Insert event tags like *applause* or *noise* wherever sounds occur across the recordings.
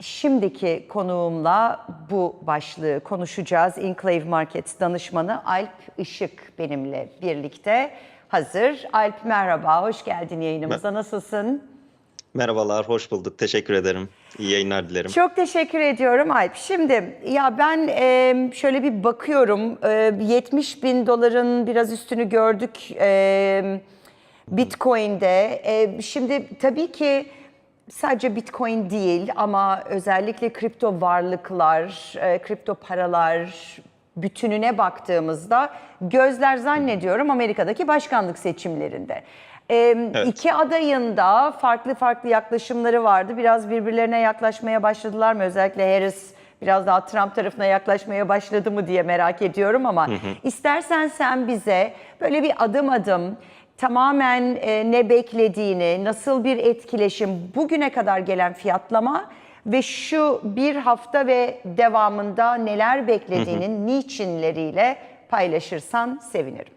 Şimdiki konuğumla bu başlığı konuşacağız. Enclave Markets danışmanı Alp Işık benimle birlikte hazır. Alp merhaba, hoş geldin yayınımıza. Nasılsın? Merhabalar, hoş bulduk. Teşekkür ederim. İyi yayınlar dilerim. Çok teşekkür ediyorum Alp. Şimdi ya ben e, şöyle bir bakıyorum. E, 70 bin doların biraz üstünü gördük e, Bitcoin'de. E, şimdi tabii ki sadece Bitcoin değil ama özellikle kripto varlıklar, e, kripto paralar bütününe baktığımızda gözler zannediyorum Amerika'daki başkanlık seçimlerinde. Ee, İki adayın da farklı farklı yaklaşımları vardı. Biraz birbirlerine yaklaşmaya başladılar mı? Özellikle Harris biraz daha Trump tarafına yaklaşmaya başladı mı diye merak ediyorum ama istersen sen bize böyle bir adım adım tamamen e, ne beklediğini, nasıl bir etkileşim, bugüne kadar gelen fiyatlama ve şu bir hafta ve devamında neler beklediğinin niçinleriyle paylaşırsan sevinirim.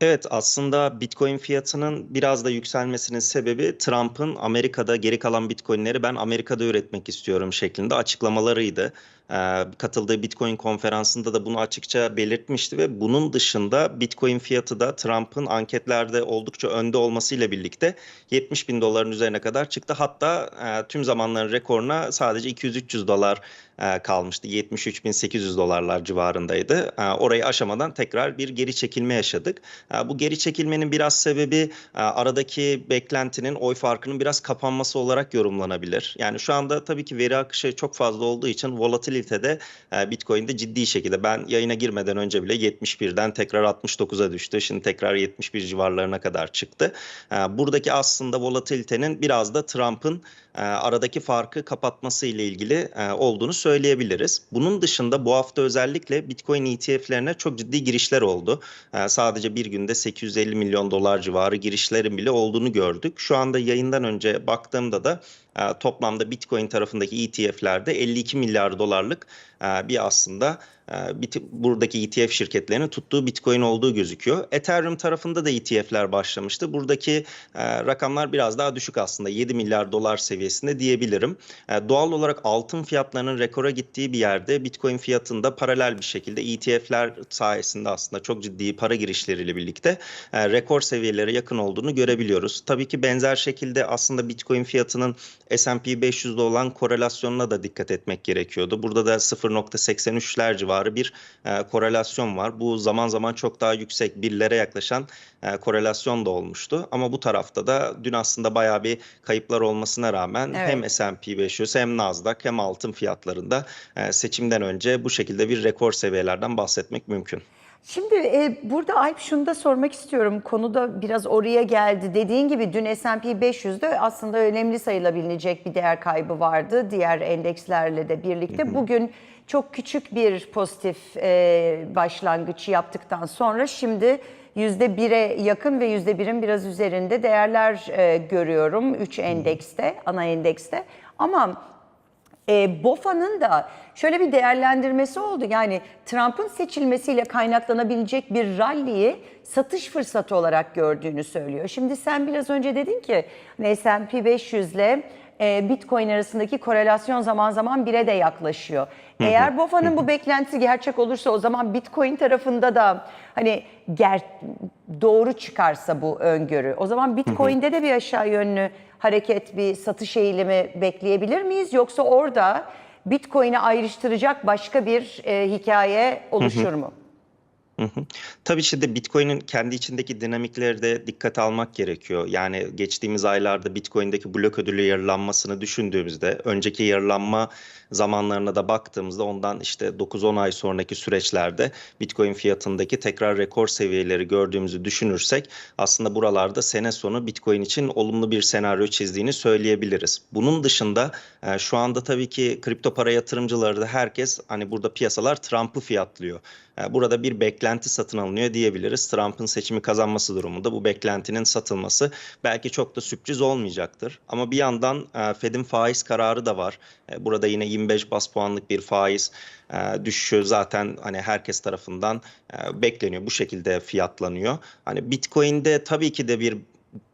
Evet, aslında Bitcoin fiyatının biraz da yükselmesinin sebebi Trump'ın Amerika'da geri kalan Bitcoin'leri ben Amerika'da üretmek istiyorum şeklinde açıklamalarıydı. Ee, katıldığı Bitcoin konferansında da bunu açıkça belirtmişti ve bunun dışında Bitcoin fiyatı da Trump'ın anketlerde oldukça önde olmasıyla birlikte 70 bin doların üzerine kadar çıktı. Hatta e, tüm zamanların rekoruna sadece 200-300 dolar e, kalmıştı. 73.800 dolarlar civarındaydı. E, orayı aşamadan tekrar bir geri çekilme yaşadık. Bu geri çekilmenin biraz sebebi aradaki beklentinin oy farkının biraz kapanması olarak yorumlanabilir. Yani şu anda tabii ki veri akışı çok fazla olduğu için volatilitede e, Bitcoin'de ciddi şekilde ben yayına girmeden önce bile 71'den tekrar 69'a düştü. Şimdi tekrar 71 civarlarına kadar çıktı. E, buradaki aslında volatilitenin biraz da Trump'ın e, aradaki farkı kapatması ile ilgili e, olduğunu söyleyebiliriz. Bunun dışında bu hafta özellikle Bitcoin ETF'lerine çok ciddi girişler oldu. E, sadece bir günde 850 milyon dolar civarı girişlerin bile olduğunu gördük. Şu anda yayından önce baktığımda da toplamda Bitcoin tarafındaki ETF'lerde 52 milyar dolarlık bir aslında e, buradaki ETF şirketlerinin tuttuğu Bitcoin olduğu gözüküyor. Ethereum tarafında da ETF'ler başlamıştı. Buradaki e, rakamlar biraz daha düşük aslında 7 milyar dolar seviyesinde diyebilirim. E, doğal olarak altın fiyatlarının rekora gittiği bir yerde Bitcoin fiyatında paralel bir şekilde ETF'ler sayesinde aslında çok ciddi para girişleriyle birlikte rekor seviyelere yakın olduğunu görebiliyoruz. Tabii ki benzer şekilde aslında Bitcoin fiyatının S&P 500'de olan korelasyonuna da dikkat etmek gerekiyordu. Burada da 0.83'ler civarı bir e, korelasyon var. Bu zaman zaman çok daha yüksek birlere yaklaşan e, korelasyon da olmuştu. Ama bu tarafta da dün aslında bayağı bir kayıplar olmasına rağmen Evet. hem S&P 500 hem Nasdaq hem altın fiyatlarında e, seçimden önce bu şekilde bir rekor seviyelerden bahsetmek mümkün. Şimdi e, burada Alp şunu da sormak istiyorum. Konu da biraz oraya geldi. Dediğin gibi dün S&P 500'de aslında önemli sayılabilecek bir değer kaybı vardı. Diğer endekslerle de birlikte. Bugün çok küçük bir pozitif e, başlangıç yaptıktan sonra şimdi %1'e yakın ve %1'in biraz üzerinde değerler e, görüyorum. 3 endekste, ana endekste. Ama e, BOFA'nın da şöyle bir değerlendirmesi oldu. Yani Trump'ın seçilmesiyle kaynaklanabilecek bir rally'yi satış fırsatı olarak gördüğünü söylüyor. Şimdi sen biraz önce dedin ki S&P 500 ile e, Bitcoin arasındaki korelasyon zaman zaman bire de yaklaşıyor. Eğer BOFA'nın bu beklentisi gerçek olursa o zaman Bitcoin tarafında da hani ger doğru çıkarsa bu öngörü o zaman Bitcoin'de de bir aşağı yönlü hareket, bir satış eğilimi bekleyebilir miyiz? Yoksa orada Bitcoin'i ayrıştıracak başka bir e, hikaye oluşur mu? Tabii şimdi Bitcoin'in kendi içindeki dinamikleri de dikkate almak gerekiyor. Yani geçtiğimiz aylarda Bitcoin'deki blok ödülü yarılanmasını düşündüğümüzde önceki yarılanma zamanlarına da baktığımızda ondan işte 9-10 ay sonraki süreçlerde Bitcoin fiyatındaki tekrar rekor seviyeleri gördüğümüzü düşünürsek aslında buralarda sene sonu Bitcoin için olumlu bir senaryo çizdiğini söyleyebiliriz. Bunun dışında e, şu anda tabii ki kripto para yatırımcıları da herkes hani burada piyasalar Trump'ı fiyatlıyor. E, Burada bir beklenti satın alınıyor diyebiliriz. Trump'ın seçimi kazanması durumunda bu beklentinin satılması belki çok da sürpriz olmayacaktır. Ama bir yandan e, Fed'in faiz kararı da var. E, Burada yine 25 bas puanlık bir faiz düşüşü zaten hani herkes tarafından bekleniyor. Bu şekilde fiyatlanıyor. Hani Bitcoin'de tabii ki de bir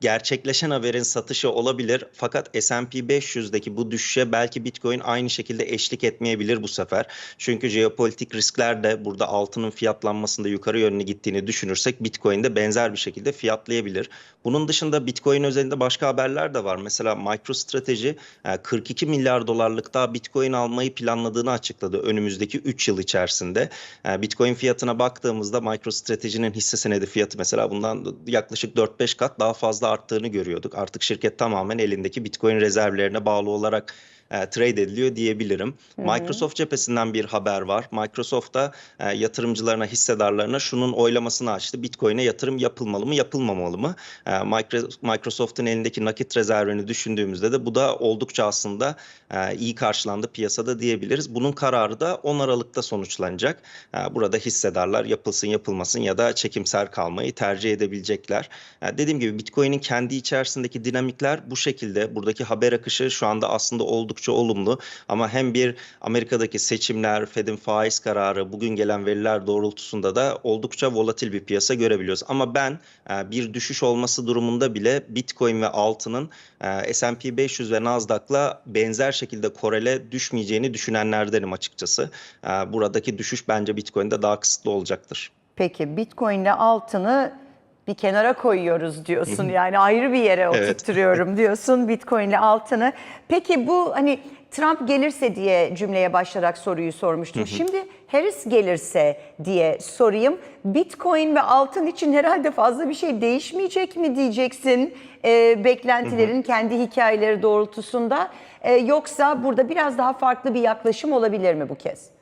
gerçekleşen haberin satışı olabilir fakat S&P 500'deki bu düşüşe belki Bitcoin aynı şekilde eşlik etmeyebilir bu sefer. Çünkü jeopolitik riskler de burada altının fiyatlanmasında yukarı yönlü gittiğini düşünürsek Bitcoin de benzer bir şekilde fiyatlayabilir. Bunun dışında Bitcoin özelinde başka haberler de var. Mesela MicroStrategy e, 42 milyar dolarlık daha Bitcoin almayı planladığını açıkladı önümüzdeki 3 yıl içerisinde. E, Bitcoin fiyatına baktığımızda MicroStrategy'nin hisse senedi fiyatı mesela bundan yaklaşık 4-5 kat daha fazla arttığını görüyorduk. Artık şirket tamamen elindeki Bitcoin rezervlerine bağlı olarak e, trade ediliyor diyebilirim. Microsoft cephesinden bir haber var. Microsoft da e, yatırımcılarına, hissedarlarına şunun oylamasını açtı. Bitcoin'e yatırım yapılmalı mı, yapılmamalı mı? E, Micro- Microsoft'un elindeki nakit rezervini düşündüğümüzde de bu da oldukça aslında e, iyi karşılandı piyasada diyebiliriz. Bunun kararı da 10 Aralık'ta sonuçlanacak. E, burada hissedarlar yapılsın yapılmasın ya da çekimser kalmayı tercih edebilecekler. E, dediğim gibi Bitcoin'in kendi içerisindeki dinamikler bu şekilde. Buradaki haber akışı şu anda aslında oldukça olumlu ama hem bir Amerika'daki seçimler, Fed'in faiz kararı, bugün gelen veriler doğrultusunda da oldukça volatil bir piyasa görebiliyoruz. Ama ben e, bir düşüş olması durumunda bile Bitcoin ve altının e, S&P 500 ve Nasdaq'la benzer şekilde korele düşmeyeceğini düşünenlerdenim açıkçası. E, Buradaki düşüş bence Bitcoin'de daha kısıtlı olacaktır. Peki Bitcoin ile altını bir kenara koyuyoruz diyorsun. Yani ayrı bir yere Evet. oturtuyorum *laughs* diyorsun Bitcoin ile altını. Peki bu hani Trump gelirse diye cümleye başlayarak soruyu sormuştum. Şimdi Harris gelirse diye sorayım. Bitcoin ve altın için herhalde fazla bir şey değişmeyecek mi diyeceksin e, beklentilerin kendi hikayeleri doğrultusunda. E, yoksa burada biraz daha farklı bir yaklaşım olabilir mi bu kez?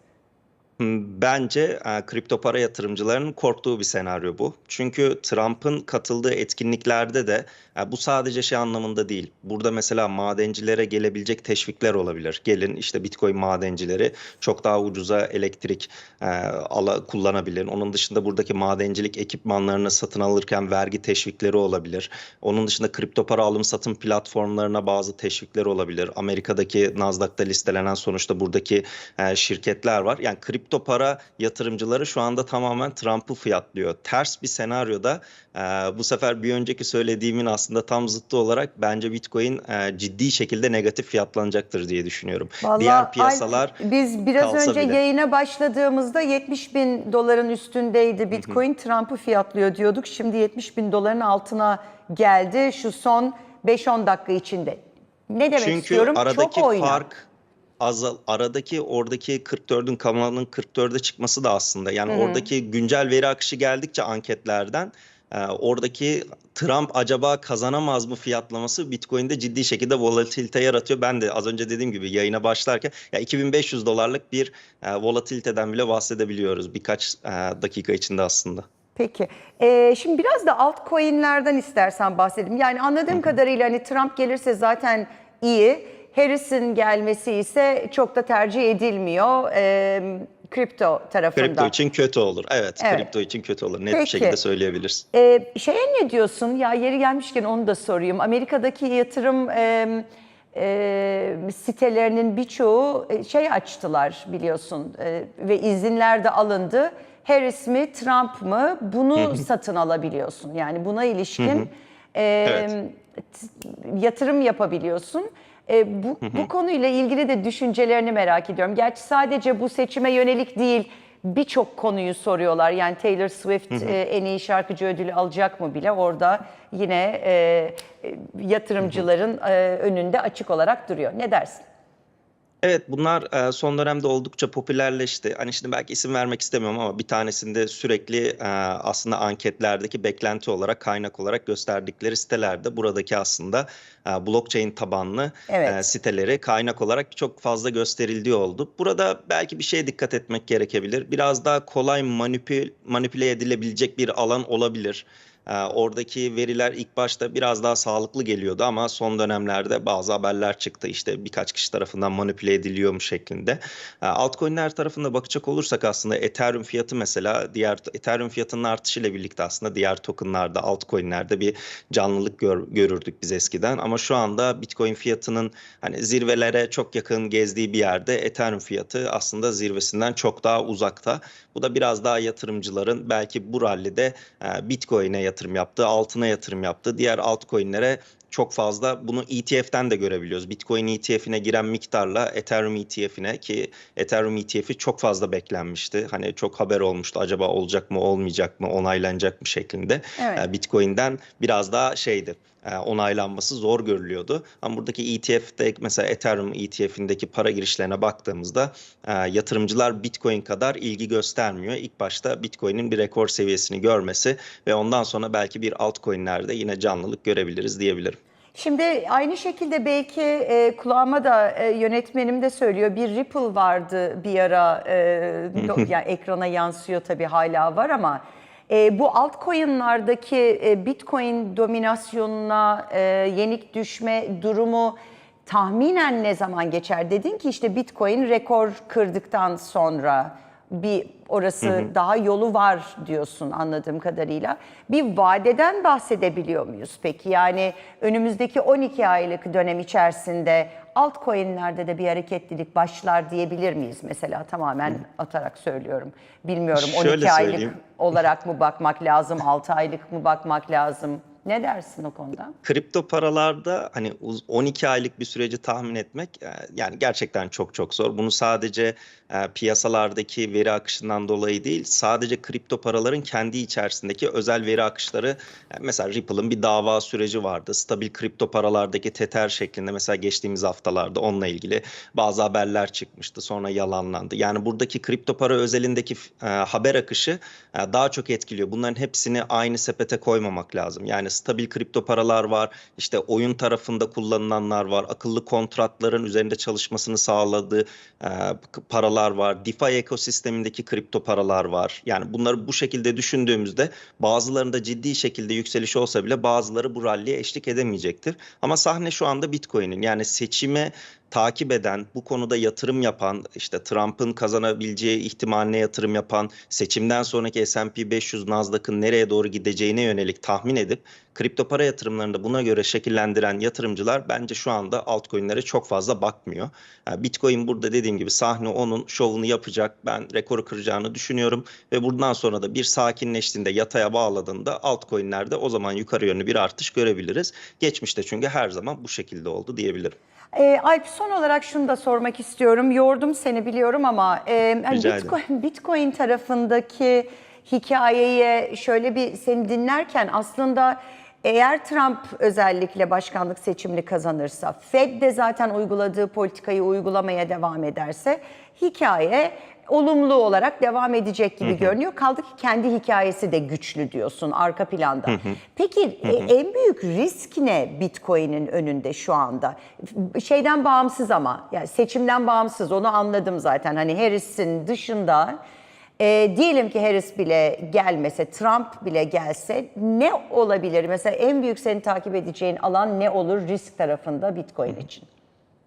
Bence e, kripto para yatırımcılarının korktuğu bir senaryo bu. Çünkü Trump'ın katıldığı etkinliklerde de e, bu sadece şey anlamında değil. Burada mesela madencilere gelebilecek teşvikler olabilir. Gelin işte Bitcoin madencileri çok daha ucuza elektrik e, ala, kullanabilir. Onun dışında buradaki madencilik ekipmanlarını satın alırken vergi teşvikleri olabilir. Onun dışında kripto para alım satım platformlarına bazı teşvikler olabilir. Amerika'daki Nasdaq'ta listelenen sonuçta buradaki e, şirketler var. Yani kripto para yatırımcıları şu anda tamamen Trump'ı fiyatlıyor. Ters bir senaryoda e, bu sefer bir önceki söylediğimin aslında tam zıttı olarak bence Bitcoin e, ciddi şekilde negatif fiyatlanacaktır diye düşünüyorum. Vallahi Diğer piyasalar Alp, biz biraz önce bile. yayına başladığımızda 70 bin doların üstündeydi Bitcoin. Trump'ı fiyatlıyor diyorduk. Şimdi 70 bin doların altına geldi şu son 5-10 dakika içinde. Ne demek Çünkü istiyorum? aradaki Çok oyna. fark azal aradaki oradaki 44'ün kamunun 44'e çıkması da aslında yani oradaki güncel veri akışı geldikçe anketlerden e, oradaki Trump acaba kazanamaz mı fiyatlaması Bitcoin'de ciddi şekilde volatilite yaratıyor. Ben de az önce dediğim gibi yayına başlarken ya 2500 dolarlık bir e, volatiliteden bile bahsedebiliyoruz birkaç e, dakika içinde aslında. Peki. Ee, şimdi biraz da altcoin'lerden istersen bahsedelim. Yani anladığım kadarıyla hani Trump gelirse zaten iyi. Harris'in gelmesi ise çok da tercih edilmiyor ee, kripto tarafında. Kripto için kötü olur. Evet, Evet. kripto için kötü olur. Net Peki. bir şekilde söyleyebiliriz. Ee, şeye ne diyorsun? Ya yeri gelmişken onu da sorayım. Amerika'daki yatırım e, e, sitelerinin birçoğu e, şey açtılar biliyorsun e, ve izinler de alındı. Harris mi Trump mı bunu satın alabiliyorsun. Yani buna ilişkin e, Evet. yatırım yapabiliyorsun. E, bu, bu konuyla ilgili de düşüncelerini merak ediyorum. Gerçi sadece bu seçime yönelik değil birçok konuyu soruyorlar. Yani Taylor Swift e, en iyi şarkıcı ödülü alacak mı bile orada yine e, e, yatırımcıların e, önünde açık olarak duruyor. Ne dersin? Evet bunlar e, son dönemde oldukça popülerleşti. Hani şimdi belki isim vermek istemiyorum ama bir tanesinde sürekli e, aslında anketlerdeki beklenti olarak kaynak olarak gösterdikleri sitelerde buradaki aslında e, blockchain tabanlı Evet. siteleri kaynak olarak çok fazla gösterildiği oldu. Burada belki bir şeye dikkat etmek gerekebilir. Biraz daha kolay manipül, manipüle edilebilecek bir alan olabilir. Ee, Oradaki veriler ilk başta biraz daha sağlıklı geliyordu ama son dönemlerde bazı haberler çıktı. İşte birkaç kişi tarafından manipüle ediliyormuş şeklinde. Ee, Altcoin'ler tarafında bakacak olursak aslında Ethereum fiyatı mesela diğer Ethereum fiyatının artışıyla birlikte aslında diğer tokenlarda, altcoin'lerde bir canlılık gör- görürdük biz eskiden. Ama şu anda Bitcoin fiyatının hani zirvelere çok yakın gezdiği bir yerde Ethereum fiyatı aslında zirvesinden çok daha uzakta. Bu da biraz daha yatırımcıların belki bu rallide e, Bitcoin'e yatırım yatırım yaptı, altına yatırım yaptı. Diğer altcoin'lere çok fazla bunu ETF'den de görebiliyoruz. Bitcoin ETF'ine giren miktarla Ethereum ETF'ine ki Ethereum ETF'i çok fazla beklenmişti. Hani çok haber olmuştu acaba olacak mı olmayacak mı onaylanacak mı şeklinde. Evet. Ee, Bitcoin'den biraz daha şeydi e, onaylanması zor görülüyordu. Ama buradaki ETF'de mesela Ethereum ETF'indeki para girişlerine baktığımızda e, yatırımcılar Bitcoin kadar ilgi göstermiyor. İlk başta Bitcoin'in bir rekor seviyesini görmesi ve ondan sonra belki bir altcoin'lerde yine canlılık görebiliriz diyebilirim. Şimdi aynı şekilde belki e, kulağıma da e, yönetmenim de söylüyor. Bir Ripple vardı bir ara. E, yani ekrana yansıyor tabii hala var ama e, bu altcoin'lardaki e, Bitcoin dominasyonuna e, yenik düşme durumu tahminen ne zaman geçer? Dedin ki işte Bitcoin rekor kırdıktan sonra bir orası daha yolu var diyorsun anladığım kadarıyla. Bir vadeden bahsedebiliyor muyuz peki? Yani önümüzdeki 12 aylık dönem içerisinde altcoin'lerde de bir hareketlilik başlar diyebilir miyiz mesela tamamen atarak söylüyorum. Bilmiyorum 12 Şöyle aylık söyleyeyim. olarak mı bakmak lazım, 6 aylık mı bakmak lazım? Ne dersin o konuda? Kripto paralarda hani uz- 12 aylık bir süreci tahmin etmek e, yani gerçekten çok çok zor. Bunu sadece e, piyasalardaki veri akışından dolayı değil, sadece kripto paraların kendi içerisindeki özel veri akışları e, mesela Ripple'ın bir dava süreci vardı. Stabil kripto paralardaki Tether şeklinde mesela geçtiğimiz haftalarda onunla ilgili bazı haberler çıkmıştı. Sonra yalanlandı. Yani buradaki kripto para özelindeki haber akışı daha çok etkiliyor. Bunların hepsini aynı sepete koymamak lazım. Yani stabil kripto paralar var, işte oyun tarafında kullanılanlar var, akıllı kontratların üzerinde çalışmasını sağladığı e, paralar var, DeFi ekosistemindeki kripto paralar var. Yani bunları bu şekilde düşündüğümüzde bazılarında ciddi şekilde yükseliş olsa bile bazıları bu ralliye eşlik edemeyecektir. Ama sahne şu anda Bitcoin'in yani seçime takip eden, bu konuda yatırım yapan, işte Trump'ın kazanabileceği ihtimaline yatırım yapan, seçimden sonraki S&P 500 Nasdaq'ın nereye doğru gideceğine yönelik tahmin edip kripto para yatırımlarını da buna göre şekillendiren yatırımcılar bence şu anda altcoin'lere çok fazla bakmıyor. Yani Bitcoin burada dediğim gibi sahne onun şovunu yapacak. Ben rekoru kıracağını düşünüyorum ve buradan sonra da bir sakinleştiğinde yataya bağladığında altcoin'lerde o zaman yukarı yönlü bir artış görebiliriz. Geçmişte çünkü her zaman bu şekilde oldu diyebilirim. Ee, Alp son olarak şunu da sormak istiyorum. Yordum seni biliyorum ama e, hani Rica Bitcoin, Bitcoin tarafındaki hikayeye şöyle bir seni dinlerken aslında eğer Trump özellikle başkanlık seçimini kazanırsa, Fed de zaten uyguladığı politikayı uygulamaya devam ederse hikaye olumlu olarak devam edecek gibi görünüyor. Kaldı ki kendi hikayesi de güçlü diyorsun arka planda. Peki e, en büyük risk ne Bitcoin'in önünde şu anda? Şeyden bağımsız ama yani seçimden bağımsız onu anladım zaten. Hani Harris'in dışında e, diyelim ki Harris bile gelmese, Trump bile gelse ne olabilir? Mesela en büyük senin takip edeceğin alan ne olur risk tarafında Bitcoin için?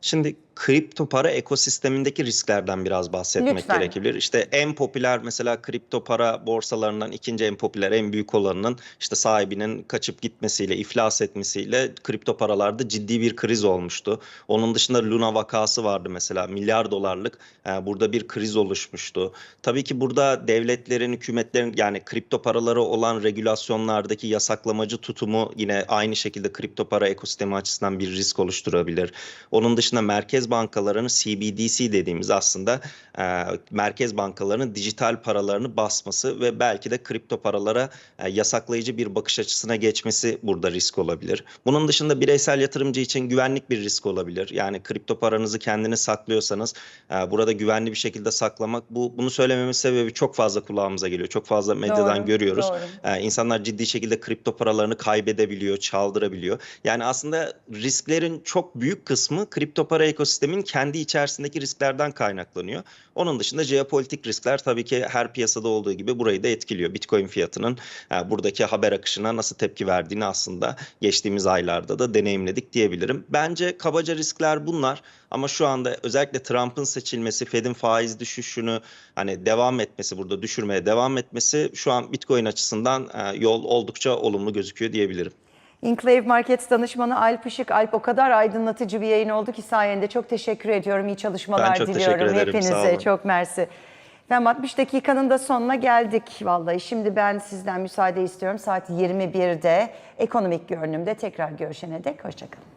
Şimdi kripto para ekosistemindeki risklerden biraz bahsetmek Lütfen. gerekebilir. İşte en popüler mesela kripto para borsalarından ikinci en popüler, en büyük olanının işte sahibinin kaçıp gitmesiyle, iflas etmesiyle kripto paralarda ciddi bir kriz olmuştu. Onun dışında Luna vakası vardı mesela milyar dolarlık e, burada bir kriz oluşmuştu. Tabii ki burada devletlerin, hükümetlerin yani kripto paraları olan regülasyonlardaki yasaklamacı tutumu yine aynı şekilde kripto para ekosistemi açısından bir risk oluşturabilir. Onun dışında merkez bankalarının CBDC dediğimiz aslında e, merkez bankalarının dijital paralarını basması ve belki de kripto paralara e, yasaklayıcı bir bakış açısına geçmesi burada risk olabilir. Bunun dışında bireysel yatırımcı için güvenlik bir risk olabilir. Yani kripto paranızı kendiniz saklıyorsanız e, burada güvenli bir şekilde saklamak bu bunu söylememin sebebi çok fazla kulağımıza geliyor. Çok fazla medyadan Doğru, görüyoruz. doğru. Ee, insanlar ciddi şekilde kripto paralarını kaybedebiliyor, çaldırabiliyor. Yani aslında risklerin çok büyük kısmı kripto para ekosistemin kendi içerisindeki risklerden kaynaklanıyor. Onun dışında jeopolitik riskler tabii ki her piyasada olduğu gibi burayı da etkiliyor. Bitcoin fiyatının e, buradaki haber akışına nasıl tepki verdiğini aslında geçtiğimiz aylarda da deneyimledik diyebilirim. Bence kabaca riskler bunlar ama şu anda özellikle Trump'ın seçilmesi, Fed'in faiz düşüşünü hani devam etmesi burada düşürmeye devam etmesi şu an Bitcoin açısından e, yol oldukça olumlu gözüküyor diyebilirim. Enclave Markets danışmanı Alp Işık. Alp o kadar aydınlatıcı bir yayın oldu ki sayende çok teşekkür ediyorum. İyi çalışmalar ben çok diliyorum ederim, hepinize. Çok mersi. Efendim 60 dakikanın da sonuna geldik vallahi. Şimdi ben sizden müsaade istiyorum. Saat 21'de ekonomik görünümde tekrar görüşene dek hoşçakalın.